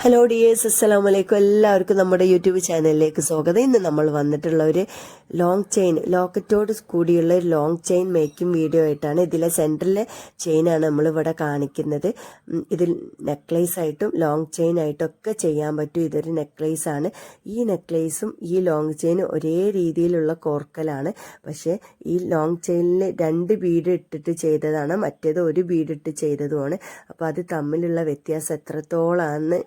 Hello dears അസ്സലാമു വലൈക്കും എല്ലാവർക്കും നമ്മുടെ യൂട്യൂബ് ചാനലിലേക്ക് സ്വാഗതം. ഇന്ന് നമ്മൾ വന്നിട്ടുള്ള ഒരു ലോങ് ചെയിൻ ലോക്കറ്റോട് കൂടിയുള്ള ഒരു ലോങ് ചെയിൻ മേക്കിംഗ് വീഡിയോ ആയിട്ടാണ് ഇതിലെ സെന്ററിലെ ചെയിനാണ് നമ്മൾ ഇവിടെ കാണിക്കുന്നത്. ഇതിൽ നെക്ലേസ് ആയിട്ടും ലോങ് ചെയിൻ ആയിട്ടും ഒക്കെ ചെയ്യാൻ പറ്റും. ഇതൊരു നെക്ലേസ് ആണ്. ഈ നെക്ലേസും ഈ ലോങ് ചെയിനും ഒരേ രീതിയിലുള്ള കോർക്കലാണ്. പക്ഷേ ഈ ലോങ് ചെയിനിൽ രണ്ട് ബീഡ് ഇട്ടിട്ട് ചെയ്തതാണ്. മറ്റേത് ഒരു ബീഡ് ഇട്ട് ചെയ്തതുമാണ്. അപ്പോൾ അത് തമ്മിലുള്ള വ്യത്യാസം എത്രത്തോളാണെന്ന്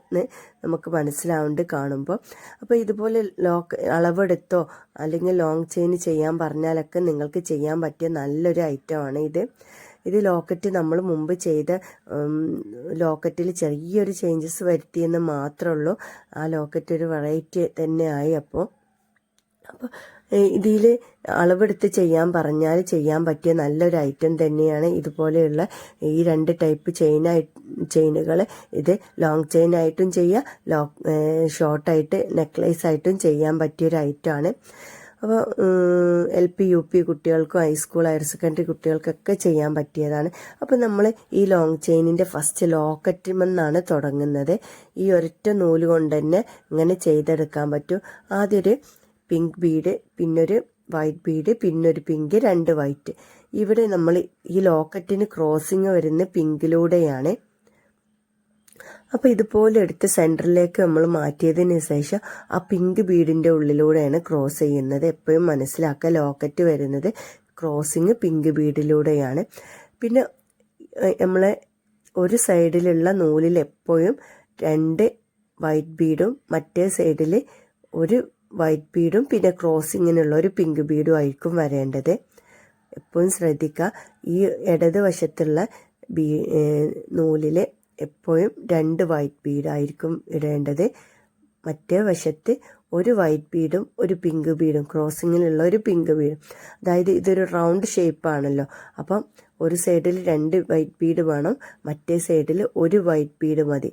നമുക്ക് മനസ്സിലാവുന്നുണ്ട് കാണുമ്പോൾ. അപ്പോൾ ഇതുപോലെ ലോക്ക് അളവെടുത്തോ അല്ലെങ്കിൽ ലോങ് ചെയിൻ ചെയ്യാൻ പറഞ്ഞാലൊക്കെ നിങ്ങൾക്ക് ചെയ്യാൻ പറ്റിയ നല്ലൊരു ഐറ്റമാണ് ഇത്. ഇത് ലോക്കറ്റ് നമ്മൾ മുമ്പ് ചെയ്ത ലോക്കറ്റിൽ ചെറിയൊരു ചേഞ്ചസ് വരുത്തിയെന്ന് മാത്രമേ ഉള്ളൂ. ആ ലോക്കറ്റ് ഒരു വെറൈറ്റി തന്നെ ആയി അപ്പോൾ. അപ്പോൾ ഇതിൽ അളവെടുത്ത് ചെയ്യാൻ പറഞ്ഞാൽ ചെയ്യാൻ പറ്റിയ നല്ലൊരു ഐറ്റം തന്നെയാണ് ഇതുപോലെയുള്ള ഈ രണ്ട് ടൈപ്പ് ചെയിനായി ചെയിനുകൾ ഇത് ലോങ് ചെയിൻ ആയിട്ടും ചെയ്യാം ലോ ഷോർട്ടായിട്ട് നെക്ലേസ് ആയിട്ടും ചെയ്യാൻ പറ്റിയൊരു ഐറ്റമാണ്. അപ്പോൾ എൽ പി യു പി കുട്ടികൾക്കും ഹൈസ്കൂൾ ഹയർ സെക്കൻഡറി കുട്ടികൾക്കൊക്കെ ചെയ്യാൻ പറ്റിയതാണ്. അപ്പോൾ നമ്മൾ ഈ ലോങ് ചെയിനിന്റെ ഫസ്റ്റ് ലോക്കറ്റുമെന്നാണ് തുടങ്ങുന്നത്. ഈ ഒരൊറ്റ നൂൽ കൊണ്ട് തന്നെ ഇങ്ങനെ ചെയ്തെടുക്കാൻ പറ്റും. ആദ്യം ഒരു പിങ്ക് ബീഡ് പിന്നൊരു വൈറ്റ് ബീഡ് പിന്നൊരു പിങ്ക് രണ്ട് വൈറ്റ്. ഇവിടെ നമ്മൾ ഈ ലോക്കറ്റിന് ക്രോസിങ് വരുന്ന പിങ്കിലൂടെയാണ്. അപ്പോൾ ഇതുപോലെ എടുത്ത് സെന്ററിലേക്ക് നമ്മൾ മാറ്റിയതിന് ശേഷം ആ പിങ്ക് ബീഡിന്റെ ഉള്ളിലൂടെയാണ് ക്രോസ് ചെയ്യുന്നത്. എപ്പോഴും മനസ്സിലാക്കുക ലോക്കറ്റ് വരുന്നത് ക്രോസിങ് പിങ്ക് ബീഡിലൂടെയാണ്. പിന്നെ നമ്മളെ ഒരു സൈഡിലുള്ള നൂലിൽ എപ്പോഴും രണ്ട് വൈറ്റ് ബീഡും മറ്റേ സൈഡിൽ ഒരു വൈറ്റ് ബീഡും പിന്നെ ക്രോസിങ്ങിനുള്ള ഒരു പിങ്ക് ബീഡും ആയിരിക്കും വരേണ്ടത്. എപ്പോഴും ശ്രദ്ധിക്കുക. ഈ ഇടത് വശത്തുള്ള ബീ നൂലിൽ എപ്പോഴും രണ്ട് വൈറ്റ് ബീഡായിരിക്കും ഇടേണ്ടത്. മറ്റേ വശത്ത് ഒരു വൈറ്റ് ബീഡും ഒരു പിങ്ക് ബീഡും ക്രോസിങ്ങിലുള്ള ഒരു പിങ്ക് ബീഡും. അതായത് ഇതൊരു റൗണ്ട് ഷേപ്പാണല്ലോ അപ്പം ഒരു സൈഡിൽ രണ്ട് വൈറ്റ് ബീഡ് വേണം മറ്റേ സൈഡിൽ ഒരു വൈറ്റ് ബീഡ് മതി.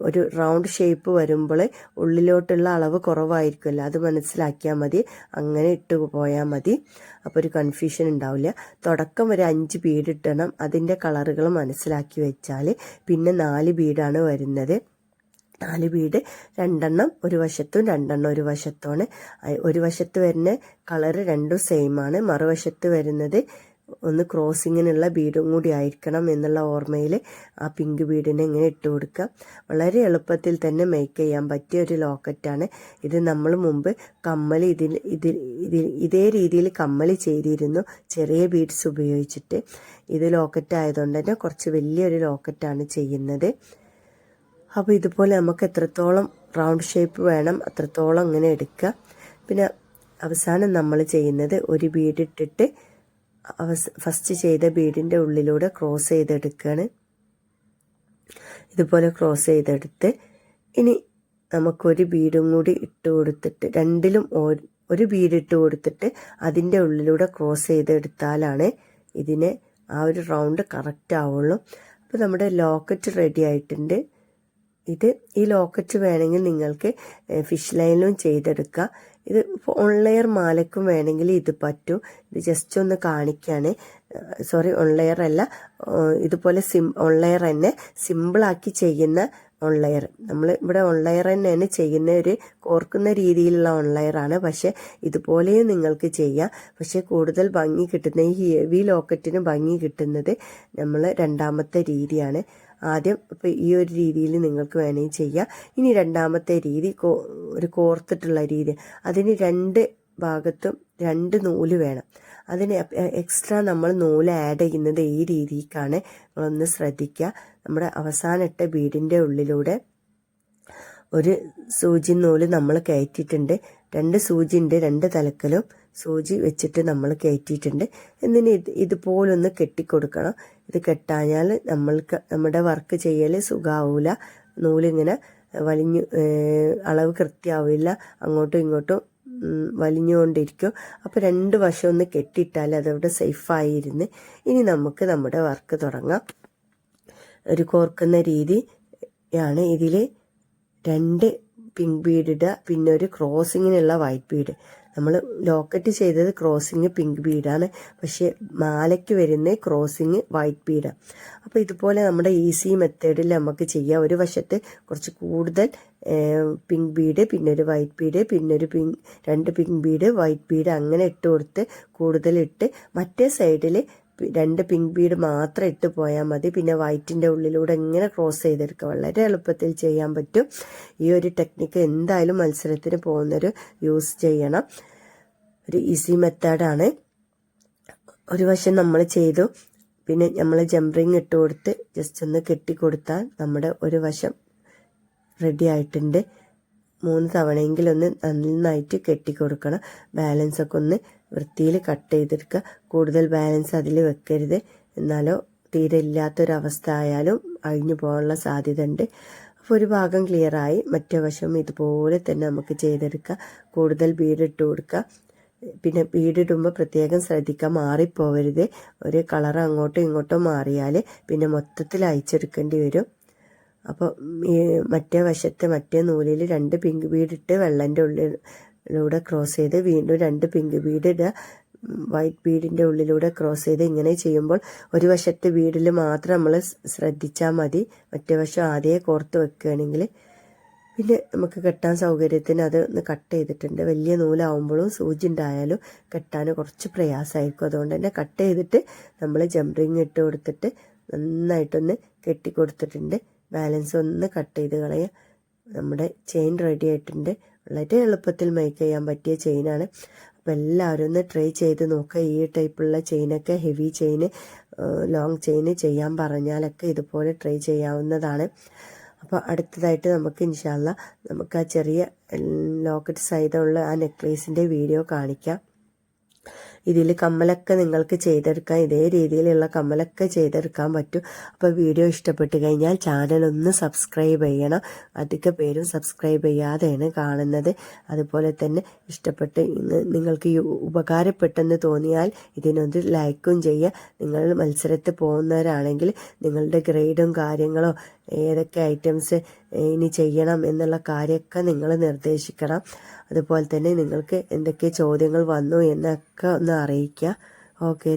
ഒരു റൗണ്ട് ഷേപ്പ് വരുമ്പോൾ ഉള്ളിലോട്ടുള്ള അളവ് കുറവായിരിക്കുമല്ലോ അത് മനസ്സിലാക്കിയാൽ മതി. അങ്ങനെ ഇട്ട് പോയാൽ മതി. അപ്പോൾ ഒരു കൺഫ്യൂഷൻ ഉണ്ടാവില്ല. തുടക്കം ഒരു അഞ്ച് ബീഡ് ഇട്ടണം. അതിന്റെ കളറുകൾ മനസ്സിലാക്കി വെച്ചാൽ പിന്നെ നാല് ബീഡാണ് വരുന്നത്. നാല് ബീഡ് രണ്ടെണ്ണം ഒരു വശത്തും രണ്ടെണ്ണം ഒരു വശത്തുമാണ്. ഒരു വശത്ത് വരുന്ന കളറ് രണ്ടും സെയിമാണ് മറുവശത്ത് വരുന്നത് ഒന്ന് ക്രോസിങ്ങിനുള്ള ബീഡും കൂടി ആയിരിക്കണം എന്നുള്ള ഓർമ്മയിൽ ആ പിങ്ക് ബീഡിനെ ഇങ്ങനെ ഇട്ട് കൊടുക്കുക. വളരെ എളുപ്പത്തിൽ തന്നെ മേക്ക് ചെയ്യാൻ പറ്റിയ ഒരു ലോക്കറ്റാണ് ഇത് നമ്മൾ മുമ്പ് കമ്മൽ ഇതിൽ ഇതിൽ ഇതിൽ ഇതേ രീതിയിൽ കമ്മൽ ചെയ്തിരുന്നു. ചെറിയ ബീഡ്സ് ഉപയോഗിച്ചിട്ട്. ഇത് ലോക്കറ്റ് ആയതുകൊണ്ട് തന്നെ കുറച്ച് വലിയൊരു ലോക്കറ്റാണ് ചെയ്യുന്നത്. അപ്പോൾ ഇതുപോലെ നമുക്ക് എത്രത്തോളം റൗണ്ട് ഷേപ്പ് വേണം അത്രത്തോളം ഇങ്ങനെ എടുക്കുക. പിന്നെ അവസാനം നമ്മൾ ചെയ്യുന്നത് ഒരു ബീഡ് ഇട്ടിട്ട് അവസ് ഫസ്റ്റ് ചെയ്ത ബീഡിന്റെ ഉള്ളിലൂടെ ക്രോസ് ചെയ്തെടുക്കുകയാണ് ഇതുപോലെ ക്രോസ് ചെയ്തെടുത്ത് ഇനി നമുക്കൊരു ബീഡും കൂടി ഇട്ട് കൊടുത്തിട്ട് രണ്ടിലും ഒരു ബീഡ് ഇട്ട് കൊടുത്തിട്ട് അതിന്റെ ഉള്ളിലൂടെ ക്രോസ് ചെയ്തെടുത്താലാണ് ഇതിനെ ആ ഒരു റൗണ്ട് കറക്റ്റ് ആവുള്ളൂ. അപ്പോൾ നമ്മുടെ ലോക്കറ്റ് റെഡി ആയിട്ടുണ്ട്. ഇത് ഈ ലോക്കറ്റ് വേണമെങ്കിൽ നിങ്ങൾക്ക് ഫിഷ് ലൈനിലും ചെയ്തെടുക്കാം. ഇത് ഓൺലെയർ മാലക്കും വേണമെങ്കിൽ ഇത് പറ്റും. ഇത് ജസ്റ്റ് ഒന്ന് കാണിക്കുകയാണ് സോറി ഓൺലെയർ അല്ല. ഇതുപോലെ സിം ഓൺലെയർ തന്നെ സിമ്പിളാക്കി ചെയ്യുന്ന ഓൺലെയർ നമ്മൾ ഇവിടെ ഓൺലെയർ തന്നെയാണ് ചെയ്യുന്ന ഒരു കോർക്കുന്ന രീതിയിലുള്ള ഓൺലെയറാണ് പക്ഷേ ഇതുപോലെയും നിങ്ങൾക്ക് ചെയ്യാം. പക്ഷേ കൂടുതൽ ഭംഗി കിട്ടുന്ന ഈ ഹെവി ലോക്കറ്റിന് ഭംഗി കിട്ടുന്നത് നമ്മൾ രണ്ടാമത്തെ രീതിയാണ്. ആദ്യം ഇപ്പോൾ ഈ ഒരു രീതിയിൽ നിങ്ങൾക്ക് വേണമെങ്കിൽ ചെയ്യാം. ഇനി രണ്ടാമത്തെ രീതി ഒരു കോർത്തിട്ടുള്ള രീതി. അതിന് രണ്ട് ഭാഗത്തും രണ്ട് നൂൽ വേണം. അതിന് എക്സ്ട്രാ നമ്മൾ നൂൽ ആഡ് ചെയ്യുന്നത് ഈ രീതിക്കാണ് നിങ്ങളൊന്ന് ശ്രദ്ധിക്കുക. നമ്മുടെ അവസാനത്തെ ബീഡിന്റെ ഉള്ളിലൂടെ ഒരു സൂചി നൂൽ നമ്മൾ കയറ്റിയിട്ടുണ്ട്. രണ്ട് സൂചി ഉണ്ട് രണ്ട് തലക്കലും. സൂചി വെച്ചിട്ട് നമ്മൾ കയറ്റിയിട്ടുണ്ട്. എന്നിന് ഇത് ഇതുപോലൊന്ന് കെട്ടിക്കൊടുക്കണം. ഇത് കെട്ടാഞ്ഞാൽ നമ്മൾക്ക് നമ്മുടെ വർക്ക് ചെയ്യൽ സുഖാവൂല. നൂലിങ്ങനെ വലിഞ്ഞു അളവ് കൃത്യമാവില്ല. അങ്ങോട്ടും ഇങ്ങോട്ടും വലിഞ്ഞുകൊണ്ടിരിക്കും. അപ്പോൾ രണ്ട് വശം ഒന്ന് കെട്ടിയിട്ടാൽ അതവിടെ സേഫായിരുന്ന് ഇനി നമുക്ക് നമ്മുടെ വർക്ക് തുടങ്ങാം. ഒരു കോർക്കുന്ന രീതിയാണ് ഇതിൽ രണ്ട് പിങ്ക് ബീഡ് പിന്നെ ഒരു ക്രോസിങ്ങിനുള്ള വൈറ്റ് ബീഡ് നമ്മൾ ലോക്കറ്റ് ചെയ്തത് ക്രോസിങ് പിങ്ക് ബീഡാണ് പക്ഷേ മാലയ്ക്ക് വരുന്ന ക്രോസിങ് വൈറ്റ് ബീഡാണ് അപ്പോൾ ഇതുപോലെ നമ്മുടെ ഈസി മെത്തേഡിൽ നമുക്ക് ചെയ്യാം. ഒരു വശത്ത് കുറച്ച് കൂടുതൽ പിങ്ക് ബീഡ് പിന്നെ ഒരു വൈറ്റ് ബീഡ് പിന്നെ ഒരു പിങ്ക് രണ്ട് പിങ്ക് ബീഡ് വൈറ്റ് ബീഡ് അങ്ങനെ ഇട്ട് കൊടുത്ത് കൂടുതൽ ഇട്ട് മറ്റേ സൈഡിൽ രണ്ട് പിങ്ക് ബീഡ് മാത്രം ഇട്ട് പോയാൽ മതി. പിന്നെ വൈറ്റിന്റെ ഉള്ളിലൂടെ എങ്ങനെ ക്രോസ് ചെയ്തെടുക്കുക. വളരെ എളുപ്പത്തിൽ ചെയ്യാൻ പറ്റും. ഈ ഒരു ടെക്നിക്ക് എന്തായാലും മത്സരത്തിന് പോകുന്നൊരു യൂസ് ചെയ്യണം. ഒരു ഈസി മെത്തേഡാണ് ഒരു വശം നമ്മൾ ചെയ്തു. പിന്നെ നമ്മൾ ജംപറിങ് ഇട്ട് കൊടുത്ത് ജസ്റ്റ് ഒന്ന് കെട്ടിക്കൊടുത്താൽ നമ്മുടെ ഒരു വശം റെഡി ആയിട്ടുണ്ട്. മൂന്ന് തവണയെങ്കിലും ഒന്ന് നന്നായിട്ട് കെട്ടിക്കൊടുക്കണം. ബാലൻസ് ഒക്കെ ഒന്ന് വൃത്തിയിൽ കട്ട് ചെയ്തെടുക്കുക. കൂടുതൽ ബാലൻസ് അതിൽ വെക്കരുത്. എന്നാലോ തീരെ ഇല്ലാത്തൊരവസ്ഥ ആയാലും അഴിഞ്ഞു പോകാനുള്ള സാധ്യത ഉണ്ട് അപ്പോൾ ഒരു ഭാഗം ക്ലിയറായി മറ്റേ വശം ഇതുപോലെ തന്നെ നമുക്ക് ചെയ്തെടുക്കുക. കൂടുതൽ ബീഡിട്ട് കൊടുക്കുക. പിന്നെ ബീഡിടുമ്പോൾ പ്രത്യേകം ശ്രദ്ധിക്കുക. മാറിപ്പോവരുത്. ഒരു കളർ അങ്ങോട്ടും ഇങ്ങോട്ടും മാറിയാൽ പിന്നെ മൊത്തത്തിൽ അയച്ചെടുക്കേണ്ടി വരും. അപ്പോൾ മറ്റേ വശത്തെ മറ്റേ നൂലിൽ രണ്ട് പിങ്ക് ബീഡിട്ട് വെള്ളന്റെ ഉള്ളിലൂടെ ക്രോസ് ചെയ്ത് വീണ്ടും രണ്ട് പിങ്ക് ബീഡ് വൈറ്റ് ബീഡിന്റെ ഉള്ളിലൂടെ ക്രോസ് ചെയ്ത് ഇങ്ങനെ ചെയ്യുമ്പോൾ ഒരു വശത്തെ ബീഡിൽ മാത്രം നമ്മൾ ശ്രദ്ധിച്ചാൽ മതി. മറ്റേ വശം ആദ്യമേ കോർത്ത് വെക്കുകയാണെങ്കിൽ പിന്നെ നമുക്ക് കെട്ടാൻ സൗകര്യത്തിന് അത് ഒന്ന് കട്ട് ചെയ്തിട്ടുണ്ട്. വലിയ നൂലാവുമ്പോഴും സൂചി ഉണ്ടായാലും കെട്ടാൻ കുറച്ച് പ്രയാസമായിരിക്കും. അതുകൊണ്ട് തന്നെ കട്ട് ചെയ്തിട്ട് നമ്മൾ ജംപറിങ് ഇട്ട് കൊടുത്തിട്ട് നന്നായിട്ടൊന്ന് കെട്ടി കൊടുത്തിട്ടുണ്ട്. ബാലൻസ് ഒന്ന് കട്ട് ചെയ്ത് കളയുക നമ്മുടെ ചെയിൻ റെഡി ആയിട്ടുണ്ട്. വളരെ എളുപ്പത്തിൽ മേക്ക് ചെയ്യാൻ പറ്റിയ ചെയിനാണ് അപ്പോൾ എല്ലാവരും ഒന്ന് ട്രൈ ചെയ്ത് നോക്കുക ഈ ടൈപ്പുള്ള ചെയിനൊക്കെ ഹെവി ചെയിന് ലോങ് ചെയിന് ചെയ്യാൻ പറഞ്ഞാലൊക്കെ ഇതുപോലെ ട്രൈ ചെയ്യാവുന്നതാണ്. അപ്പോൾ അടുത്തതായിട്ട് നമുക്ക് ഇൻഷാല്ല നമുക്ക് ആ ചെറിയ ലോക്കറ്റ് സൈതമുള്ള ആ നെക്ലേസിന്റെ വീഡിയോ കാണിക്കാം. ഇതിൽ കമ്മലൊക്കെ നിങ്ങൾക്ക് ചെയ്തെടുക്കാൻ ഇതേ രീതിയിലുള്ള കമ്മലൊക്കെ ചെയ്തെടുക്കാൻ പറ്റും. അപ്പോൾ വീഡിയോ ഇഷ്ടപ്പെട്ട് കഴിഞ്ഞാൽ ചാനൽ ഒന്ന് സബ്സ്ക്രൈബ് ചെയ്യണം. അധിക പേരും സബ്സ്ക്രൈബ് ചെയ്യാതെയാണ് കാണുന്നത്. അതുപോലെ തന്നെ ഇഷ്ടപ്പെട്ട് നിങ്ങൾക്ക് ഉപകാരപ്പെട്ടെന്ന് തോന്നിയാൽ ഇതിനൊന്ന് ലൈക്കും ചെയ്യുക. നിങ്ങൾ മത്സരത്തിൽ പോകുന്നവരാണെങ്കിൽ നിങ്ങളുടെ ഗ്രേഡും കാര്യങ്ങളോ ഏതൊക്കെ ഐറ്റംസ് ഇനി ചെയ്യണം എന്നുള്ള കാര്യമൊക്കെ നിങ്ങൾ നിർദ്ദേശിക്കണം. അതുപോലെ തന്നെ നിങ്ങൾക്ക് എന്തൊക്കെ ചോദ്യങ്ങൾ വന്നു എന്നൊക്കെ ഒന്ന് അറിയിക്കുക. ഓക്കെ